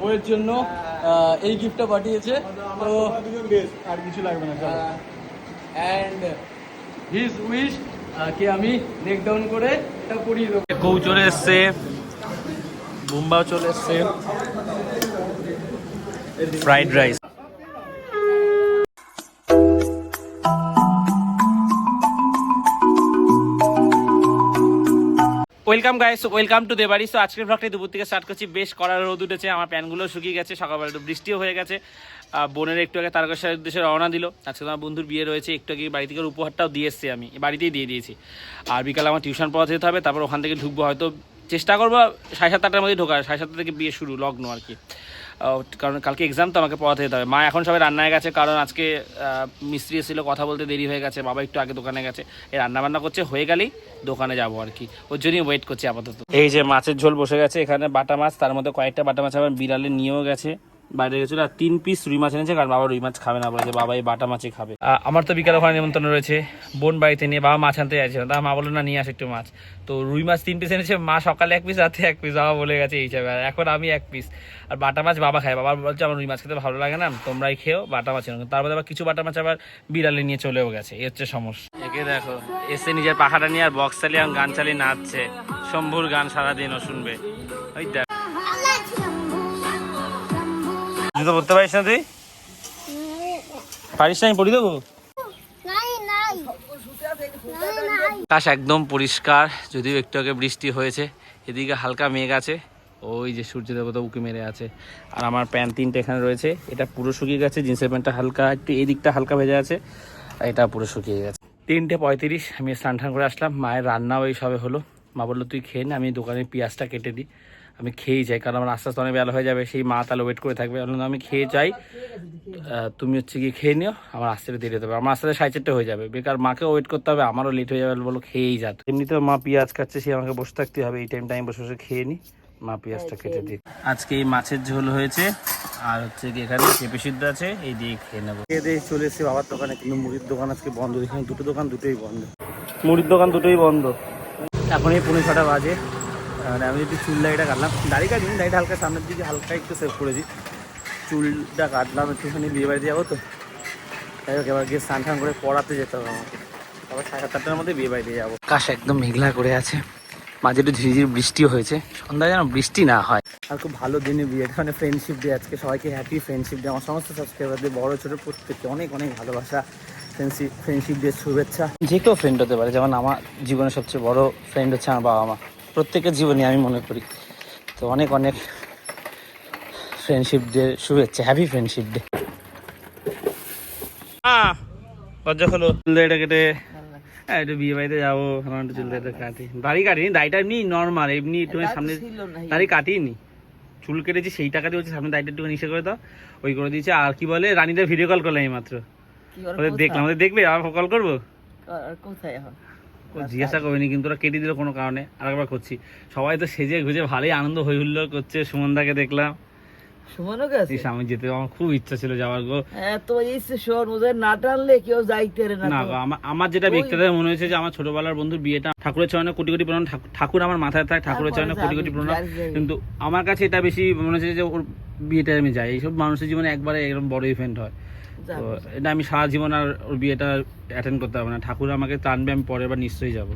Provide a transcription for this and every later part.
বইয়ের জন্য এই গিফটটা পাঠিয়েছে। তো আর কিছু লাগবে না। অ্যান্ড হিজ উইশ কে আমি নেক ডাউন করে এটা পড়িয়ে দেবো। কৌ চলে এসছে। বুম্বাও চলে এসছে। Fried rice welcome guys welcome to Debari so আজকের ভ্লগটি দুপুর থেকে স্টার্ট করছি। বেশ করার রোদ উঠেছে। আমার প্যানগুলো শুকিয়ে গেছে। সকালবেলা একটু বৃষ্টিও হয়ে গেছে। বোনের একটু আগে তারকেশ্বরের উদ্দেশ্যে রওনা দিল। আজকে তোমার বন্ধুর বিয়ে রয়েছে। একটু আগে বাড়ি থেকে উপহারটাও দিয়ে এসেছি আমি। বাড়িতেই দিয়ে দিয়েছি। আর বিকালে আমার টিউশন পড়াতে যেতে হবে। তারপর ওখান থেকে ঢুকবো। হয়তো চেষ্টা করব সাড়ে সাত আটটার মধ্যে ঢোকার। সাড়ে সাতটা থেকে বিয়ে শুরু, লগ্ন আর কি। কারণ কালকে এক্সাম তো আমাকে পড়াতে যেতে হবে। মা এখন সবাই রান্নায় গেছে, কারণ আজকে মিস্ত্রি এসেছিল, কথা বলতে দেরি হয়ে গেছে, বাবা একটু আগে দোকানে গেছে। এই রান্না বান্না করছে, হয়ে গেলেই দোকানে যাব আর কি। ওর জন্যই ওয়েট করছি আপাতত। এই যে মাছের ঝোল বসে গেছে, এখানে বাটা মাছ, তার মধ্যে কয়েকটা বাটা মাছ আবার বিড়ালে নিয়েও গেছে। বাইরে গেছিল আর তিন পিস রুই মাছ এনেছে কারণ বাবা রুই মাছ খাবে না বলেছে বাবা এই বাটা মাছই খাবে। আমার তো বিকালে ওখানে নিমন্ত্রণ রয়েছে। বোন বাড়িতে নিয়ে বাবা মাছ আনতে না তা মা বলল না নিয়ে আসে একটু মাছ। তো রুই মাছ তিন পিস এনেছে মা সকালে এক পিস রাতে এক পিস বাবা বলে গেছে এই হিসাবে। আর এখন আমি এক পিস আর বাটা মাছ বাবা খায়। বাবা বলছে আমার রুই মাছ খেতে ভালো লাগে না তোমরাই খেও বাটা মাছ এনে তারপরে আবার কিছু বাটা মাছ আবার বিড়ালে নিয়ে চলেও গেছে। এই হচ্ছে সমস্যা। একে দেখো এসে নিজের পাখাটা নিয়ে আর বক্স চালিয়ে গান চালিয়ে নাচছে। শম্ভুর গান সারাদিন ও শুনবে। ওই দেখ। জুতো পরতে পারিস না তুই? পারিস না আমি পরি দেবো? আকাশ একদম পরিষ্কার যদিও একটু আগে বৃষ্টি হয়েছে এদিকে হালকা মেঘ আছে। ওই যে সূর্য দেবতা উঁকি মেরে আছে। আর আমার প্যান্ট তিনটে এখানে রয়েছে এটা পুরো শুকিয়ে গেছে জিন্সের প্যান্টটা হালকা একটু এই দিকটা হালকা ভেজে আছে আর এটা পুরো শুকিয়ে গেছে। তিনটে পঁয়ত্রিশ আমি স্নান টান করে আসলাম মায়ের রান্নাও এই সবে হলো। মা বলল তুই খেয়ে না আমি দোকানে পেঁয়াজটা কেটে দিই। আমি খেয়েই যাই কারণ আমার আস্তে আস্তে অনেক বেলা হয়ে যাবে সেই মা তাহলে ওয়েট করে থাকবে। আমি খেয়ে যাই। তুমি হচ্ছে গিয়ে খেয়ে নিও আমার আস্তে দেরি হতে হবে আমার আসতে সাড়ে চারটে হয়ে যাবে। বেকার মাকেও ওয়েট করতে হবে আমারও লেট হয়ে যাবে বলো খেয়েই যাত এমনিতেও মা পেঁয়াজ কাটছে সে আমাকে বসে থাকতে হবে এই টাইমটা আমি বসে বসে খেয়ে নিই মা পেঁয়াজটা কেটে দিই। আজকে এই মাছের ঝোল হয়েছে আর হচ্ছে কি এখানে পেঁপে সিদ্ধ আছে এই দিয়ে খেয়ে নেব। খেয়ে দিয়ে চলে এসেছি বাবার দোকানে কিন্তু মুড়ির দোকান আজকে বন্ধ এখানে দুটো দোকান দুটোই বন্ধ। মুড়ির দোকান দুটোই বন্ধ। এখন এই পনেরো ছটা বাজে। আর আমি যদি চুল দাড়িটা কাটলাম দাড়ি কাটিনি দাড়িটা হালকা সামনের দিকে হালকা একটু সেভ করেছি। চুলটা কাটলাম একটুখানি বিয়ে বাড়িতে যাব তো। তাই হোক এবার গিয়ে স্নান টান করে পড়াতে যেতে হবে আমাকে। তারপর সাড়ে সাতটার মধ্যে বিয়ে বাড়িতে যাব। আকাশ একদম মেঘলা করে আছে। মাঝে একটু ঝিরিঝিরি বৃষ্টিও হয়েছে। সন্ধ্যায় যেন বৃষ্টি না হয়। আর খুব ভালো দিনে বিয়েটা মানে ফ্রেন্ডশিপ ডে আজকে। সবাইকে হ্যাপি ফ্রেন্ডশিপ ডে আমার সমস্ত সাবস্ক্রাইবারদের বড় ছোটো প্রত্যেককে অনেক অনেক ভালোবাসা ফ্রেন্ডশিপ ফ্রেন্ডশিপ ডে শুভেচ্ছা। যে কেউ ফ্রেন্ড হতে পারে যেমন আমার জীবনের সবচেয়ে বড় ফ্রেন্ড হচ্ছে আমার বাবা মা। প্রত্যেকের জীবনে আমি মনে করি। তো অনেক অনেক ফ্রেন্ডশিপ ডে শুভেচ্ছা। হ্যাপি ফ্রেন্ডশিপ ডে লজ্জা হলো। চুল কেটে হ্যাঁ একটু বিয়ে বাড়িতে যাব আমার একটু চুল দাড়িটা কাটি। দাড়ি কাটিনি দাড়িটা এমনি নর্মাল এমনি একটু সামনে দাড়ি কাটিনি। চুল কেটেছি সেই টাকা দিয়ে হচ্ছে সামনে দাড়িটা একটু নিচে করে দাও ওই করে দিয়েছে। আর কি বলে রানীদের ভিডিও কল করলাম এই মাত্র ওদের দেখলাম ওদের দেখবে? আবার কল করব? কোথায় এখন? জিজ্ঞাসা করিনি কিন্তু ওরা কেটে দিল কোনো কারণে। আরেকবার করছি। সবাই তো সেজে গুজে ভালোই আনন্দ হই হুল্লোড় করছে। সুমনদাকে দেখলাম। সুমনও গেছে? আমি যেতে আমার খুব ইচ্ছা ছিল যাওয়ার গো। তো শোন ওদের না টানলে কেউ যাইতে না না আমার- আমার যেটা ব্যক্তিগত মনে হয়েছে যে আমার ছোটবেলার বন্ধুর বিয়েটা ঠাকুরের চরণে কোটি কোটি প্রণাম ঠাকুর- আমার মাথায় থাকে ঠাকুরের চরণে কোটি কোটি প্রণাম। কিন্তু আমার কাছে এটা বেশি মনে হচ্ছে যে ওর বিয়েটা আমি যাই। এইসব মানুষের জীবনে একবারে এরকম বড় ইভেন্ট হয়। তো এটা আমি সারা জীবন আর ওর বিয়েটা অ্যাটেন্ড করতে পারব না। ঠাকুর আমাকে টানবে আমি পরের বার নিশ্চয়ই যাব।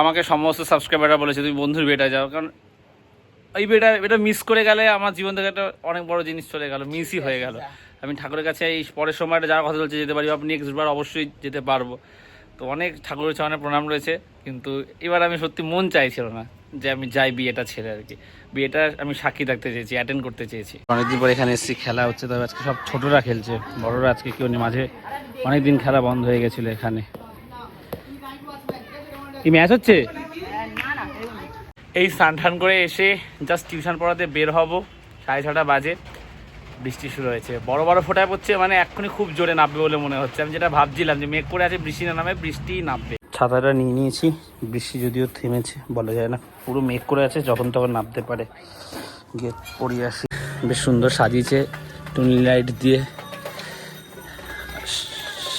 আমাকে সমস্ত সাবস্ক্রাইবাররা বলেছে তুমি বন্ধুর বিয়েটা যাও। কারণ এই বিয়েটা এটা মিস করে গেলে আমার জীবন থেকে একটা অনেক বড় জিনিস চলে গেল মিসই হয়ে গেল। আমি ঠাকুরের কাছে এই পরের সময়টা যাওয়ার কথা চলছে যেতে পারি আপনি নেক্সট বার অবশ্যই যেতে পারব। তো অনেক ঠাকুরের চরণে প্রণাম রয়েছে কিন্তু এবার আমি সত্যি মন চাইছিল না। যে আমি যাই বিয়েটা ছেড়ে আর কি। বিয়েটা আমি সাক্ষী থাকতে চেয়েছি অ্যাটেন্ড করতে চেয়েছি। অনেকদিন পর এখানে এসেছি খেলা হচ্ছে তবে আজকে সব ছোটরা খেলছে বড়রা আজকে কেউ নেই। মাঝে অনেকদিন খেলা বন্ধ হয়ে গেছিল এখানে। কি ম্যাচ হচ্ছে? এই স্নান টান করে এসে জাস্ট টিউশন পড়াতে বের হব সাড়ে ছটা বাজে বৃষ্টি শুরু হয়েছে। বড় বড় ফোটায় পড়ছে মানে এক্ষুনি খুব জোরে নামবে বলে মনে হচ্ছে। আমি যেটা ভাবছিলাম যে মেঘ করে আছে বৃষ্টি না নামে বৃষ্টি নামবে। ছাতাটা নিয়ে নিয়েছি, বৃষ্টি যদিও থেমেছে, বলা যায় না। পুরো মেঘ করে আছে, যখন তখন নামতে পারে। গিয়ে পড়িয়ে আসি। বেশ সুন্দর সাজিয়েছে, টুনি লাইট দিয়ে।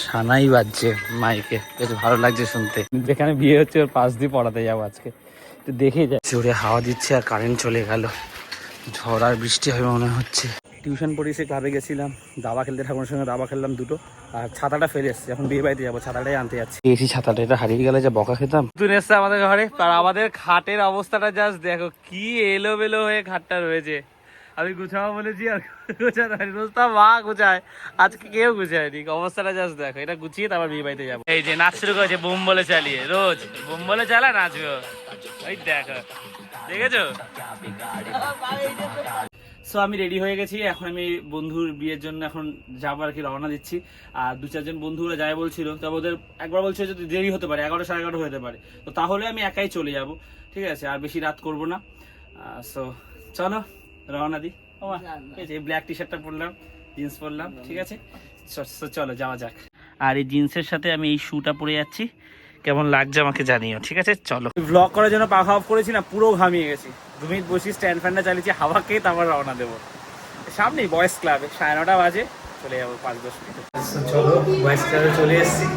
সানাই বাজছে মাইকে। বেশ ভালো লাগছে শুনতে। যেখানে বিয়ে হচ্ছে, ওর পাশ দিয়ে পড়াতে যাব আজকে। একটু দেখে যাই। জোরে হাওয়া দিচ্ছে আর কারেন্ট চলে গেল। ঝড় আর বৃষ্টি হবে মনে হচ্ছে। টিউশন পড়িয়েছে ক্লাবে গেছিলাম। দাবা খেলতে ঠাকুরের সঙ্গে দাবা খেললাম দুটো। আর ছাতাটা ফেলে এসছে এখন বিয়ে বাড়িতে যাব ছাতাটাই আনতে যাচ্ছি। এসি ছাতাটা এটা হারিয়ে গেলে যে বকা খেতাম। তুই এসছে আমাদের ঘরে আর আমাদের খাটের অবস্থাটা জাস্ট দেখো কি এলোমেলো হয়ে খাটটা রয়েছে। আমি গুছাবো বলেছি আর গুছাতে পারি রোজটা মা গুছায় আজকে কেউ গুছায়নি। অবস্থাটা জাস্ট দেখো এটা গুছিয়ে তারপর বিয়ে বাড়িতে যাব। এই যে নাচ শুরু করেছে বুম বলে চালিয়ে রোজ। বুম বলে চালা নাচবে। ও। ওই দেখো দেখেছ? সো আমি রেডি হয়ে গেছি। এখন আমি বন্ধুর বিয়ের জন্য এখন যাব আর কি রওনা দিচ্ছি। আর দু চারজন বন্ধুরা যায় বলছিল তবে ওদের একবার বলছে যে দেরি হতে পারে এগারোটা সাড়ে এগারোটা হতে পারে। তো তাহলে আমি একাই চলে যাব ঠিক আছে? আর বেশি রাত করব না। সো চলো রওনা দিই। ঠিক আছে এই ব্ল্যাক টি শার্টটা পরলাম জিন্স পরলাম ঠিক আছে? চলো যাওয়া যাক। আর এই জিন্সের সাথে আমি এই শুটা পরে যাচ্ছি। কেমন লাগছে আমাকে জানিও ঠিক আছে? চলো। ব্লগ করার জন্য পাখা অফ করেছি না পুরো ঘামিয়ে গেছি। দু বসি স্ট্যান্ড ফ্যানটা চালিয়েছি হাওয়া খেয়ে তারপর রওনা দেবো। সামনেই বয়েস ক্লাবে সাড়ে নটা বাজে, চলে যাব পাঁচ দশ মিনিট। চলো বয়েস ক্লাবে চলে এসেছি।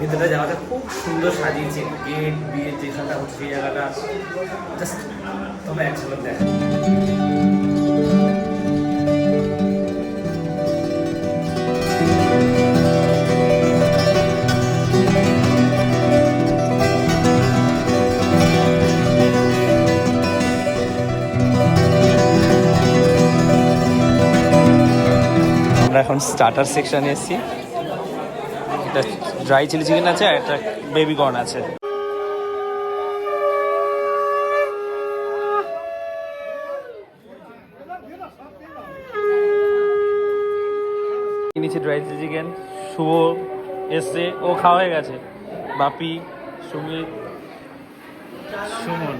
ভিতরে জায়গাটা খুব সুন্দর সাজিয়েছে। গেট, বিয়ের যেখানটা হচ্ছে, সেই জায়গাটা জাস্ট তোমরা একসঙ্গে দেখো। আমরা এখন স্টার্টার সেকশনে এসেছি। একটা ড্রাই চিলি চিকেন আছে আর একটা বেবি কর্ন আছে। নিচে ড্রাই চিলি চিকেন শুভ এসছে, ও খাওয়া হয়ে গেছে। বাপি, সুমিত, সুমন।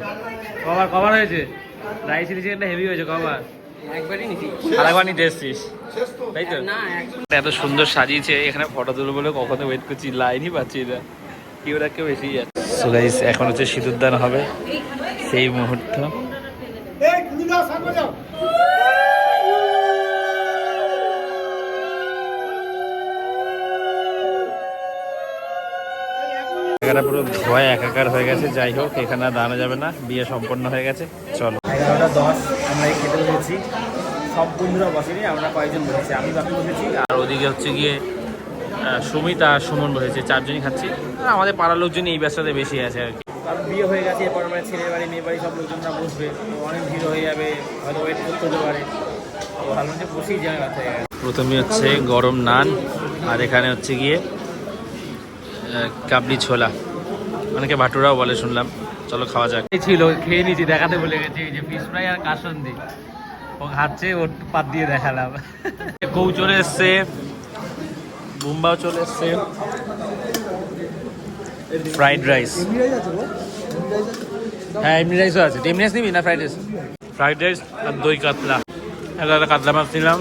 কবার কবার হয়েছে। ড্রাই চিলি চিকেনটা হেভি হয়েছে কবার আরেকবার নিতে এসছিস? তাই তো? এত সুন্দর সাজিয়েছে এখানে ফটো তুলবো বলে কখনো ওয়েট করছি লাইনই পাচ্ছি না। কি ওরা কেউ এসেই যাচ্ছে। সো গাইস এখন হচ্ছে সিঁদুরদান হবে। সেই মুহূর্ত। জায়গাটা পুরো ধোয়া একাকার হয়ে গেছে যাই হোক এখানে আর দাঁড়ানো যাবে না বিয়ে সম্পন্ন হয়ে গেছে চলো। এগারোটা দশ আমরা এই খেতে বসেছি। সব বন্ধুরা বসেনি আমরা কয়েকজন বসেছি আমি বাকি বসেছি। আর ওদিকে হচ্ছে গিয়ে সুমিত আর সুমন বসেছে চারজনই খাচ্ছি। আমাদের পাড়ার লোকজন এই ব্যবসাতে বেশি আছে আর কি। কারণ বিয়ে হয়ে গেছে এরপর আমরা ছেলের বাড়ি মেয়ে বাড়ি সব লোকজনরা বসবে। তো অনেক ভিড় হয়ে যাবে হয়তো ওয়েট করতে হতে পারে। তো যে বসেই যাওয়া প্রথমে হচ্ছে গরম নান আর এখানে হচ্ছে গিয়ে কাবলি ছোলা। অনেকে ভাটুরাও বলে শুনলাম। চলো খাওয়া যাক। ছিল খেয়ে নিয়েছি দেখাতে বলে গেছি। এই যে ফিশ ফ্রাই আর কাসন্দি। ও খাচ্ছে ওর পাত দিয়ে দেখালাম। কৌ চলে এসছে। বুম্বাও চলে এসছে। ফ্রাইড রাইস হ্যাঁ এমনি রাইসও আছে। এমনি রাইস নিবি না ফ্রাইড রাইস ফ্রাইড রাইস আর দই কাতলা। একটা কাতলা মাছ নিলাম।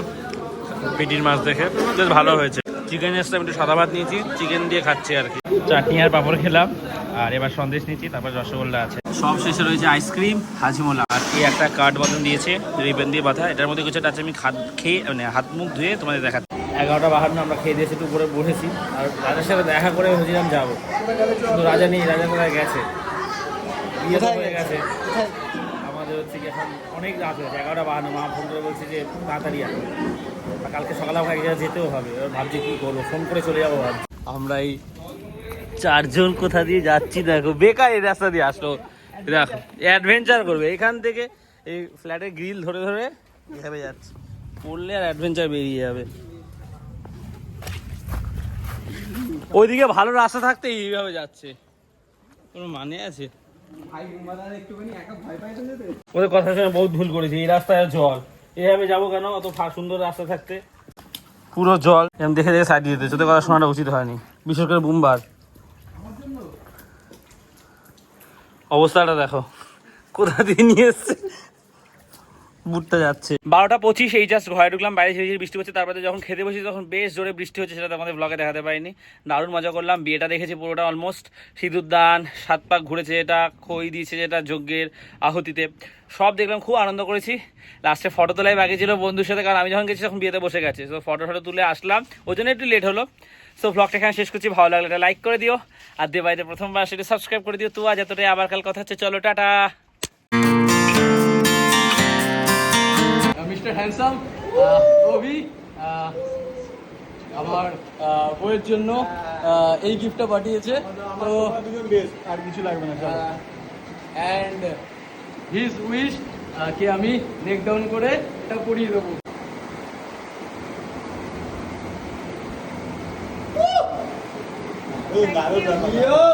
পিটির মাছ দেখে। বেশ ভালো হয়েছে। চিকেন আমি একটু সাদা ভাত নিয়েছি চিকেন দিয়ে খাচ্ছি আর কি। চাটনি আর পাঁপড় খেলাম, আর এবার সন্দেশ নিয়েছি, তারপর রসগোল্লা আছে। সব শেষে রয়েছে আইসক্রিম, হাজিমোলা। আর কি একটা কার্ড মতন দিয়েছে রিবেন দিয়ে বাঁধা, এটার মধ্যে কিছু আছে আমি খাদ খেয়ে মানে হাত মুখ ধুয়ে তোমাদের দেখাচ্ছি। এগারোটা বাহান্ন আমরা খেয়ে দিয়েছি একটু করে বসেছি, আর রাজার সাথে দেখা করে ভেবেছিলাম যাব। কিন্তু রাজা নেই, রাজা কোথায় গেছে? গেছে। হচ্ছে কি, এখন অনেক রাত হয়েছে, এগারোটা বাহান্ন, মা ফোন করে বলছে যে তাড়াতাড়ি আসো। আর কালকে সকালে আমাকে এক জায়গায় যেতেও হবে, এবার ভাবছি কী করব, ফোন করে চলে যাব ভাবছি। আমরা এই চারজন কোথা দিয়ে যাচ্ছি দেখো, বেকার এই রাস্তা দিয়ে আসলো দেখো অ্যাডভেঞ্চার করবে, এখান থেকে এই ফ্ল্যাটের গ্রিল ধরে ধরে এভাবে যাচ্ছে। পড়লে আর অ্যাডভেঞ্চার বেরিয়ে যাবে। ওইদিকে ভালো রাস্তা থাকতে এইভাবে যাচ্ছে। কোনো মানে আছে? ওদের কথা শুনে বহুত ভুল করেছি, এই রাস্তায় জল। এইভাবে যাব কেন? অত সুন্দর রাস্তা থাকতে। পুরো জল। দেখে দেখে সাইড দিতে। তোদের কথা শোনাটা উচিত হয়নি। বিশেষ করে বুমবার। অবস্থাটা দেখো। কোথা দিয়ে নিয়ে এসছে? বুটটা যাচ্ছে। বারোটা পঁচিশ, এই জাস্ট ঘরে ঢুকলাম, বাইরে ঝিরিঝিরি বৃষ্টি হচ্ছে, তারপরে যখন খেতে বসি তখন বেশ জোরে বৃষ্টি হচ্ছে, সেটা তো আমাদের ব্লগে দেখাতে পারিনি। দারুণ মজা করলাম, বিয়েটা দেখেছি পুরোটা অলমোস্ট সিঁদুরদান সাত পাক ঘুরেছে এটা খই দিয়েছে যেটা, যজ্ঞের আহুতিতে। সব দেখলাম, খুব আনন্দ করেছি। লাস্টে ফটো তোলাই বাকি ছিল বন্ধুর সাথে, কারণ আমি যখন গেছি তখন বিয়েতে বসে গেছে। তো ফটো ফটো তুলে আসলাম। ওই জন্য একটু লেট হলো। সো ব্লগটা এখানে শেষ করছি। ভালো লাগলে লাইক করে দিও। আর দিয়ে বাড়িতে প্রথমবার সেটা সাবস্ক্রাইব করে দিও। তো আজ এতটাই, আবার কাল কথা হচ্ছে। চলো, টাটা! মিস্টার হ্যান্ডসাম অভি আমার বইয়ের জন্য এই গিফটটা পাঠিয়েছে। তো আর কিছু লাগবে না অ্যান্ড হিজ উইশ কে আমি নেক ডাউন করে এটা পরিয়ে দেবো। দারুণ ব্যাপার।